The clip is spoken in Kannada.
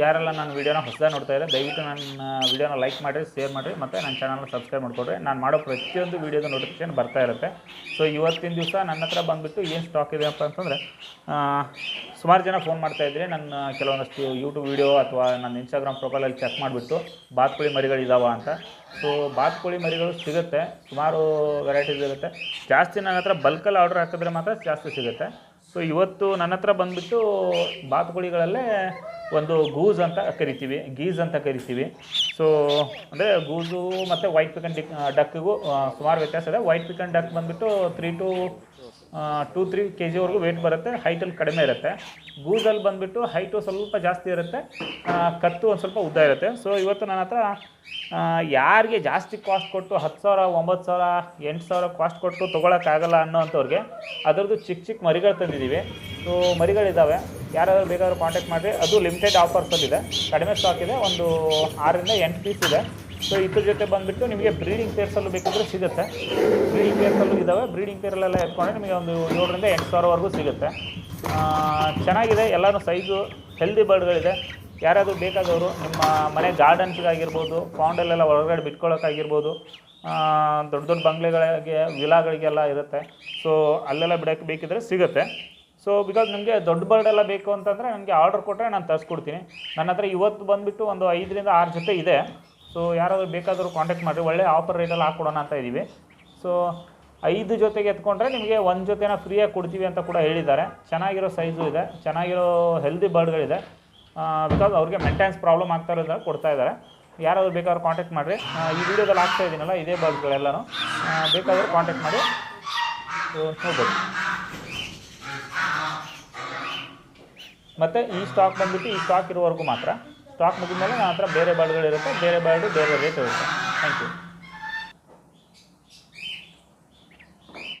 ಯಾರೆಲ್ಲ ನಾನು ವೀಡಿಯೋನ ಹೊಸದಾಗಿ ನೋಡ್ತಾ ಇದ್ದಾರೆ ದಯವಿಟ್ಟು ನನ್ನ ವೀಡಿಯೋನ ಲೈಕ್ ಮಾಡಿ ಶೇರ್ ಮಾಡಿರಿ, ಮತ್ತು ನನ್ನ ಚಾನಲ್ನ ಸಬ್ಸ್ಕ್ರೈಬ್ ಮಾಡಿಕೊಡ್ರಿ. ನಾನು ಮಾಡೋ ಪ್ರತಿಯೊಂದು ವೀಡಿಯೋದ ನೋಟಿಫಿಕೇಶನ್ ಬರ್ತಾ ಇರುತ್ತೆ. ಸೊ ಇವತ್ತಿನ ದಿವಸ ನನ್ನ ಹತ್ರ ಬಂದುಬಿಟ್ಟು ಏನು ಸ್ಟಾಕ್ ಇದೆ ಅಂತ ಅಂತಂದರೆ ಸುಮಾರು ಜನ ಫೋನ್ ಮಾಡ್ತಾ ಇದ್ರಿ. ನನ್ನ ಕೆಲವೊಂದಷ್ಟು ಯೂಟ್ಯೂಬ್ ವೀಡಿಯೋ ಅಥವಾ ನನ್ನ ಇನ್ಸ್ಟಾಗ್ರಾಮ್ ಪ್ರೊಫೈಲಲ್ಲಿ ಚೆಕ್ ಮಾಡಿಬಿಟ್ಟು ಬಾತ್ಕೋಳಿ ಮರಿಗಳಿದಾವ ಅಂತ. ಸೊ ಬಾತ್ಕೋಳಿ ಮರಿಗಳು ಸಿಗುತ್ತೆ. ಸುಮಾರು ವೆರೈಟೀಸ್ ಇರುತ್ತೆ. ಜಾಸ್ತಿ ನನ್ನ ಹತ್ರ ಬಲ್ಕಲ್ಲಿ ಆರ್ಡ್ರ್ ಹಾಕಿದ್ರೆ ಮಾತ್ರ ಜಾಸ್ತಿ ಸಿಗುತ್ತೆ. ಸೊ ಇವತ್ತು ನನ್ನ ಹತ್ರ ಬಂದುಬಿಟ್ಟು ಬಾತುಕೋಳಿಗಳಲ್ಲೇ ಒಂದು ಗೂಸ್ ಅಂತ ಕರಿತೀವಿ ಗೀಸ್ ಅಂತ ಕರಿತೀವಿ. ಸೊ ಅಂದರೆ ಗೂಸು ಮತ್ತು ವೈಟ್ ಪಿಕನ್ ಡಿಕ್ ಡಕ್ಕಿಗೂ ಸುಮಾರು ವ್ಯತ್ಯಾಸ ಇದೆ. ವೈಟ್ ಪಿಕನ್ ಡಕ್ ಬಂದುಬಿಟ್ಟು three to two three K ಜಿವರೆಗೂ weight ಬರುತ್ತೆ ಹೈಟಲ್ಲಿ ಕಡಿಮೆ ಇರುತ್ತೆ. ಗೂಸಲ್ಲಿ ಬಂದುಬಿಟ್ಟು ಹೈಟು ಸ್ವಲ್ಪ ಜಾಸ್ತಿ ಇರುತ್ತೆ ಕತ್ತು ಒಂದು ಸ್ವಲ್ಪ ಉದ್ದ ಇರುತ್ತೆ. ಸೊ ಇವತ್ತು ನನ್ನ ಹತ್ರ ಯಾರಿಗೆ ಜಾಸ್ತಿ ಕಾಸ್ಟ್ ಕೊಟ್ಟು ಹತ್ತು ಸಾವಿರ, ಒಂಬತ್ತು ಸಾವಿರ, ಎಂಟು ಸಾವಿರ ಕಾಸ್ಟ್ ಕೊಟ್ಟು ತೊಗೊಳಕ್ಕಾಗಲ್ಲ ಅನ್ನೋಂಥವ್ರಿಗೆ ಅದರದ್ದು ಚಿಕ್ಕ ಚಿಕ್ಕ ಮರಿಗಳು ತಂದಿದ್ದೀವಿ. ಸೊ ಮರಿಗಳಿದ್ದಾವೆ ಯಾರಾದರೂ ಬೇಕಾದ್ರೂ ಕಾಂಟ್ಯಾಕ್ಟ್ ಮಾಡಿರಿ. ಅದು ಲಿಮಿಟೆಡ್ ಆಫರ್ಸಲ್ಲಿದೆ ಕಡಿಮೆ ಸ್ಟಾಕ್ ಇದೆ. ಒಂದು ಆರರಿಂದ ಎಂಟು ಪೀಸ್ ಇದೆ. ಸೊ ಇದ್ರ ಜೊತೆ ಬಂದುಬಿಟ್ಟು ನಿಮಗೆ ಬ್ರೀಡಿಂಗ್ ಪೇರ್ಸಲ್ಲೂ ಬೇಕಿದ್ರೆ ಸಿಗುತ್ತೆ. ಬ್ರೀಡಿಂಗ್ ಪೇರ್ಸಲ್ಲೂ ಇದ್ದಾವೆ ಬ್ರೀಡಿಂಗ್ ಪೇರಲ್ಲೆಲ್ಲ ಎತ್ಕೊಂಡ್ರೆ ನಿಮಗೆ ಒಂದು ಏಳರಿಂದ ಎಂಟು ಸಾವಿರವರೆಗೂ ಸಿಗುತ್ತೆ. ಚೆನ್ನಾಗಿದೆ. ಎಲ್ಲರೂ ಸೈಜು ಹೆಲ್ದಿ ಬರ್ಡ್ಗಳಿದೆ ಯಾರಾದರೂ ಬೇಕಾದವರು ನಿಮ್ಮ ಮನೆ ಗಾರ್ಡನ್ಸ್ಗಾಗಿರ್ಬೋದು ಫೌಂಡಲ್ಲೆಲ್ಲ ಒಳಗಡೆ ಬಿಟ್ಕೊಳ್ಳೋಕ್ಕಾಗಿರ್ಬೋದು ದೊಡ್ಡ ದೊಡ್ಡ ಬಂಗ್ಲೆಗಳಿಗೆ, ವಿಲಾಗಳಿಗೆಲ್ಲ ಇರುತ್ತೆ. ಸೊ ಅಲ್ಲೆಲ್ಲ ಬಿಡೋಕ್ಕೆ ಬೇಕಿದ್ರೆ ಸಿಗುತ್ತೆ. ಸೊ ಬಿಕಾಸ್ ನಿಮಗೆ ದೊಡ್ಡ ಬರ್ಡ್ ಎಲ್ಲ ಬೇಕು ಅಂತಂದರೆ ನನಗೆ ಆರ್ಡರ್ ಕೊಟ್ಟರೆ ನಾನು ತರಿಸ್ಕೊಡ್ತೀನಿ. ನನ್ನ ಹತ್ರ ಇವತ್ತು ಬಂದುಬಿಟ್ಟು ಒಂದು ಐದರಿಂದ ಆರು ಜೊತೆ ಇದೆ. ಸೊ ಯಾರಾದರೂ ಬೇಕಾದರೂ ಕಾಂಟ್ಯಾಕ್ಟ್ ಮಾಡಿರಿ. ಒಳ್ಳೆ ಆಫರ್ ರೇಟಲ್ಲಿ ಹಾಕ್ಕೊಡೋಣ ಅಂತ ಇದ್ದೀವಿ ಸೊ ಐದು ಜೊತೆಗೆ ಎತ್ಕೊಂಡ್ರೆ ನಿಮಗೆ ಒಂದು ಜೊತೆನ ಫ್ರೀಯಾಗಿ ಕೊಡ್ತೀವಿ ಅಂತ ಕೂಡ ಹೇಳಿದ್ದಾರೆ. ಚೆನ್ನಾಗಿರೋ ಸೈಜು ಇದೆ. ಚೆನ್ನಾಗಿರೋ ಹೆಲ್ದಿ ಬರ್ಡ್ಗಳಿದೆ ಬಿಕಾಸ್ ಅವ್ರಿಗೆ ಮೇಂಟೆನೆನ್ಸ್ ಪ್ರಾಬ್ಲಮ್ ಆಗ್ತಾ ಕೊಡ್ತಾ ಇದ್ದಾರೆ. ಯಾರಾದರೂ ಬೇಕಾದ್ರೂ ಕಾಂಟ್ಯಾಕ್ಟ್ ಮಾಡಿರಿ. ಈ ವಿಡಿಯೋದಲ್ಲಿ ಹಾಕ್ತಾ ಇದ್ದೀನಲ್ಲ ಇದೇ ಬರ್ಡ್ಗಳೆಲ್ಲನೂ ಬೇಕಾದರೂ ಕಾಂಟ್ಯಾಕ್ಟ್ ಮಾಡಿ. ನೋಡ್ಬೋದು. ಮತ್ತು ಈ ಸ್ಟಾಕ್ ಬಂದ್ಬಿಟ್ಟು ಈ ಸ್ಟಾಕ್ ಇರೋವರೆಗೂ ಮಾತ್ರ ಸ್ಟಾಕ್ ಮುಗಿದ ಮೇಲೆ ಆ ಹತ್ರ ಬೇರೆ ಬಾರ್ಡ್ಗಳಿರುತ್ತೆ ಬೇರೆ ಬಾರ್ಡು ಬೇರೆ ರೇಟ್ ಇರುತ್ತೆ. Thank you